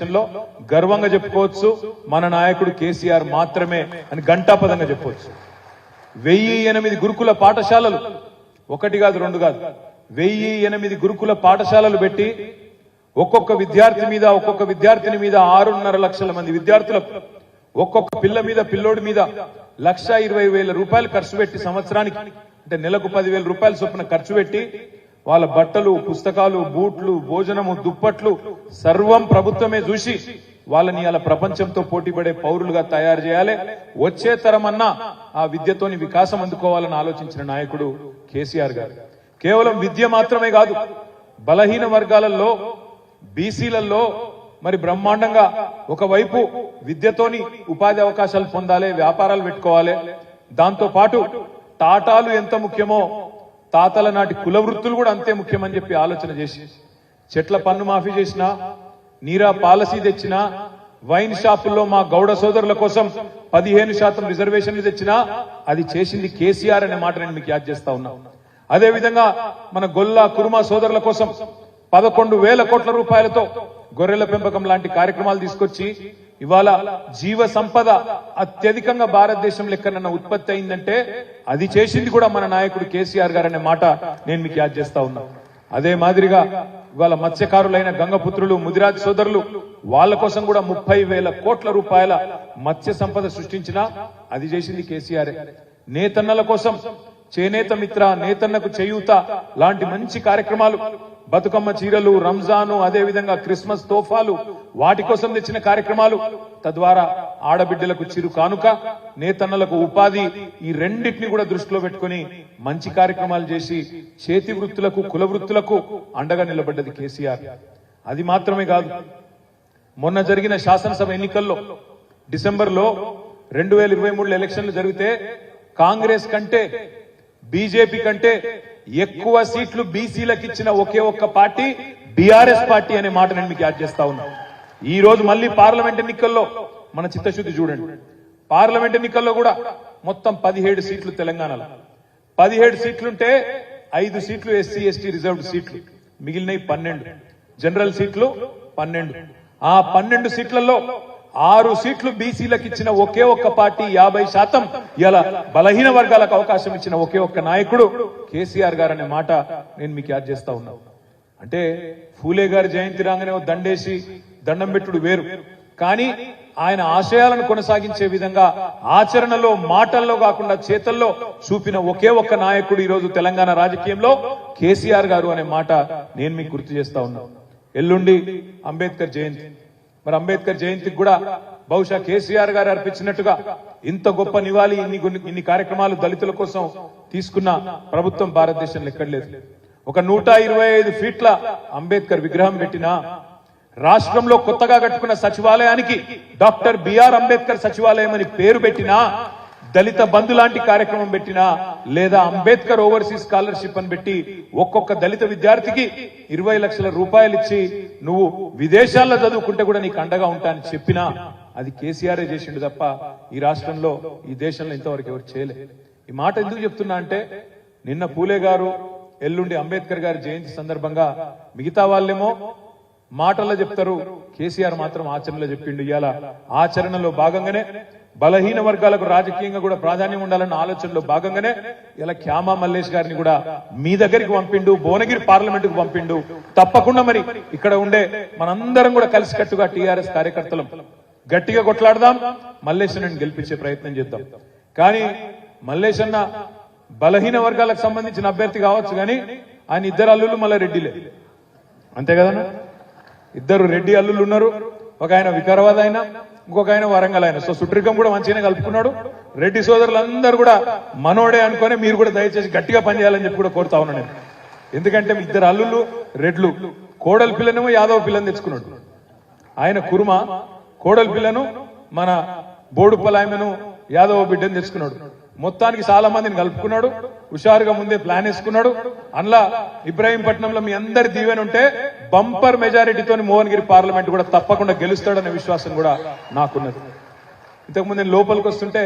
భారతదేశంలో గర్వంగా చెప్పుకోవచ్చు. మన నాయకుడు కేసీఆర్ మాత్రమే అని గంటాపదంగా చెప్పవచ్చు వెయ్యి ఎనిమిది గురుకుల పాఠశాలలు. ఒకటి కాదు రెండు కాదు. వెయ్యి ఎనిమిది గురుకుల పాఠశాలలు పెట్టి ఒక్కొక్క విద్యార్థి మీద ఒక్కొక్క విద్యార్థిని మీద ఆరున్నర లక్షల మంది విద్యార్థులకు ఒక్కొక్క పిల్ల మీద పిల్లోడి మీద లక్ష ఇరవై వేల రూపాయలు ఖర్చు పెట్టి సంవత్సరానికి అంటే నెలకు పదివేల రూపాయల చొప్పున ఖర్చు పెట్టి వాళ్ళ బట్టలు పుస్తకాలు బూట్లు భోజనము దుప్పట్లు సర్వం ప్రభుత్వమే చూసి వాళ్ళని అలా ప్రపంచంతో పోటీపడే పౌరులుగా తయారు చేయాలి. వచ్చే తరమన్నా ఆ విద్యతోని వికాసం అందుకోవాలని ఆలోచించిన నాయకుడు కేసీఆర్ గారు. కేవలం విద్య మాత్రమే కాదు బలహీన వర్గాలలో బీసీలలో మరి బ్రహ్మాండంగా ఒకవైపు విద్యతోని ఉపాధి అవకాశాలు పొందాలి వ్యాపారాలు పెట్టుకోవాలి. దాంతో పాటు టాటాలు ఎంత ముఖ్యమో తాతల నాటి కుల వృత్తులు కూడా అంతే ముఖ్యమని చెప్పి ఆలోచన చేసి చెట్ల పన్ను మాఫీ చేసినా నీరా పాలసీ తెచ్చినా వైన్ షాపుల్లో మా గౌడ సోదరుల కోసం పదిహేను శాతం రిజర్వేషన్లు తెచ్చినా అది చేసింది కేసీఆర్ అనే మాట నేను మీకు యాద్ చేస్తా ఉన్నా. అదే విధంగా మన గొల్ల కురుమా సోదరుల కోసం పదకొండు వేల కోట్ల రూపాయలతో గొర్రెల పెంపకం లాంటి కార్యక్రమాలు తీసుకొచ్చి ఇవాళ జీవ సంపద అత్యధికంగా భారతదేశం లెక్కనన్న ఉత్పత్తి అయిందంటే అది చేసింది కూడా మన నాయకుడు కేసీఆర్ గారు అనే మాట నేను మీకు యాద్ చేస్తా ఉన్నా. అదే మాదిరిగా ఇవాళ మత్స్యకారులైన గంగపుత్రులు ముదిరాజ్ సోదరులు వాళ్ళ కోసం కూడా ముప్పై వేల కోట్ల రూపాయల మత్స్య సంపద సృష్టించినా అది చేసింది కేసీఆర్. నేతన్నల కోసం చేనేత మిత్ర నేతన్నకు చేయూత లాంటి మంచి కార్యక్రమాలు బతుకమ్మ చీరలు రంజాను అదే విధంగా క్రిస్మస్ తోఫాలు వాటి కోసం తెచ్చిన కార్యక్రమాలు తద్వారా ఆడబిడ్డలకు చిరు కానుక నేతన్నలకు ఉపాధి ఈ రెండింటిని కూడా దృష్టిలో పెట్టుకొని మంచి కార్యక్రమాలు చేసి చేతి వృత్తులకు కుల వృత్తులకు అండగా నిలబడ్డది కేసీఆర్. అది మాత్రమే కాదు మొన్న జరిగిన శాసనసభ ఎన్నికల్లో డిసెంబర్లో రెండు వేల ఇరవై మూడు ఎలక్షన్లు జరిగితే కాంగ్రెస్ కంటే బీజేపీ కంటే ఎక్కువ సీట్లు బీసీలకు ఇచ్చిన ఒకే ఒక్క పార్టీ బీఆర్ఎస్ పార్టీ అనే మాట నేను మీకు యాడ్ చేస్తా ఉన్నా. ఈ రోజు మళ్ళీ పార్లమెంట్ ఎన్నికల్లో మన చిత్తశుద్ధి చూడండి. పార్లమెంట్ ఎన్నికల్లో కూడా మొత్తం పదిహేడు సీట్లు తెలంగాణలో. పదిహేడు సీట్లుంటే ఐదు సీట్లు ఎస్సీ ఎస్టీ రిజర్వ్డ్ సీట్లు. మిగిలినవి పన్నెండు. జనరల్ సీట్లు పన్నెండు. ఆ పన్నెండు సీట్లలో ఆరు సీట్లు బీసీలకు ఇచ్చిన ఒకే ఒక్క పార్టీ యాభై శాతం ఇలా బలహీన వర్గాలకు అవకాశం ఇచ్చిన ఒకే ఒక్క నాయకుడు కేసీఆర్ గారు అనే మాట నేను మీకు యాద్ చేస్తా ఉన్నా. అంటే ఫూలే గారి జయంతి రాగానే దండేసి దండం పెట్టుడు వేరు. కానీ ఆయన ఆశయాలను కొనసాగించే విధంగా ఆచరణలో మాటల్లో కాకుండా చేతల్లో చూపిన ఒకే ఒక్క నాయకుడు ఈరోజు తెలంగాణ రాజకీయంలో కేసీఆర్ గారు అనే మాట నేను మీకు గుర్తు చేస్తా ఉన్నా. ఎల్లుండి అంబేద్కర్ జయంతి. మరి అంబేద్కర్ జయంతికి కూడా బహుశా కేసీఆర్ గారు అర్పించినట్టుగా ఇంత గొప్ప నివాళి ఇన్ని ఇన్ని కార్యక్రమాలు దళితుల కోసం తీసుకున్న ప్రభుత్వం భారతదేశంలో ఎక్కడ లేదు ఒక నూట ఇరవై ఐదు ఫీట్ల అంబేద్కర్ విగ్రహం పెట్టినా రాష్ట్రంలో కొత్తగా కట్టుకున్న సచివాలయానికి డాక్టర్ బిఆర్ అంబేద్కర్ సచివాలయం అని పేరు పెట్టినా దళిత బంధు లాంటి కార్యక్రమం పెట్టినా లేదా అంబేద్కర్ ఓవర్సీస్ స్కాలర్షిప్ అని పెట్టి ఒక్కొక్క దళిత విద్యార్థికి ఇరవై లక్షల రూపాయలు ఇచ్చి నువ్వు విదేశాల్లో చదువుకుంటే కూడా నీకు అండగా ఉంటా అని చెప్పినా అది కేసీఆర్ చేసిండు తప్ప ఈ రాష్ట్రంలో ఈ దేశంలో ఇంతవరకు ఎవరు చేయలే. ఈ మాట ఎందుకు చెప్తున్నా అంటే నిన్న పూలే గారు ఎల్లుండి అంబేద్కర్ గారి జయంతి సందర్భంగా మిగతా వాళ్ళేమో మాటల్లో చెప్తారు కేసీఆర్ మాత్రం ఆచరణలో చెప్పిండు. ఇవాళ ఆచరణలో భాగంగానే బలహీన వర్గాలకు రాజకీయంగా కూడా ప్రాధాన్యం ఉండాలన్న ఆలోచనలో భాగంగానే ఇలా క్యామా మల్లేష్ గారిని కూడా మీ దగ్గరికి పంపిండు భువనగిరి పార్లమెంట్ పంపిండు. తప్పకుండా మరి ఇక్కడ ఉండే మనందరం కూడా కలిసికట్టుగా టీఆర్ఎస్ కార్యకర్తలు గట్టిగా కొట్లాడదాం. మల్లేశ్వరుని గెలిపించే ప్రయత్నం చేద్దాం. కానీ మల్లేశన్న బలహీన వర్గాలకు సంబంధించిన అభ్యర్థి కావచ్చు కానీ ఆయన ఇద్దరు అల్లులు మళ్ళీ రెడ్డిలే అంతే కదా ఇద్దరు రెడ్డి అల్లులు ఉన్నారు. ఒక ఆయన వికారాబాద్ ఆయన ఇంకొక ఆయన వరంగల్ ఆయన సో సుట్రికం కూడా మంచిగానే కలుపుకున్నాడు. రెడ్డి సోదరులందరూ కూడా మనోడే అనుకొని మీరు కూడా దయచేసి గట్టిగా పనిచేయాలని చెప్పి కూడా కోరుతా ఉన్నాను నేను. ఎందుకంటే ఇద్దరు అల్లుళ్ళు రెడ్లు. కోడలి పిల్లనేమో యాదవ పిల్లని తెచ్చుకున్నాడు. ఆయన కుర్మ కోడలి పిల్లను మన బోడుపలాయమను యాదవ బిడ్డను తెచ్చుకున్నాడు. మొత్తానికి చాలా మందిని కలుపుకున్నాడు. హుషారుగా ముందే ప్లాన్ వేసుకున్నాడు. అందులో ఇబ్రాహీంపట్నంలో మీ అందరి దీవెన ఉంటే బంపర్ మెజారిటీతో మోహన్గిరి పార్లమెంట్ కూడా తప్పకుండా గెలుస్తాడనే విశ్వాసం కూడా నాకున్నది. ఇంతకుముందు నేను లోపలికి వస్తుంటే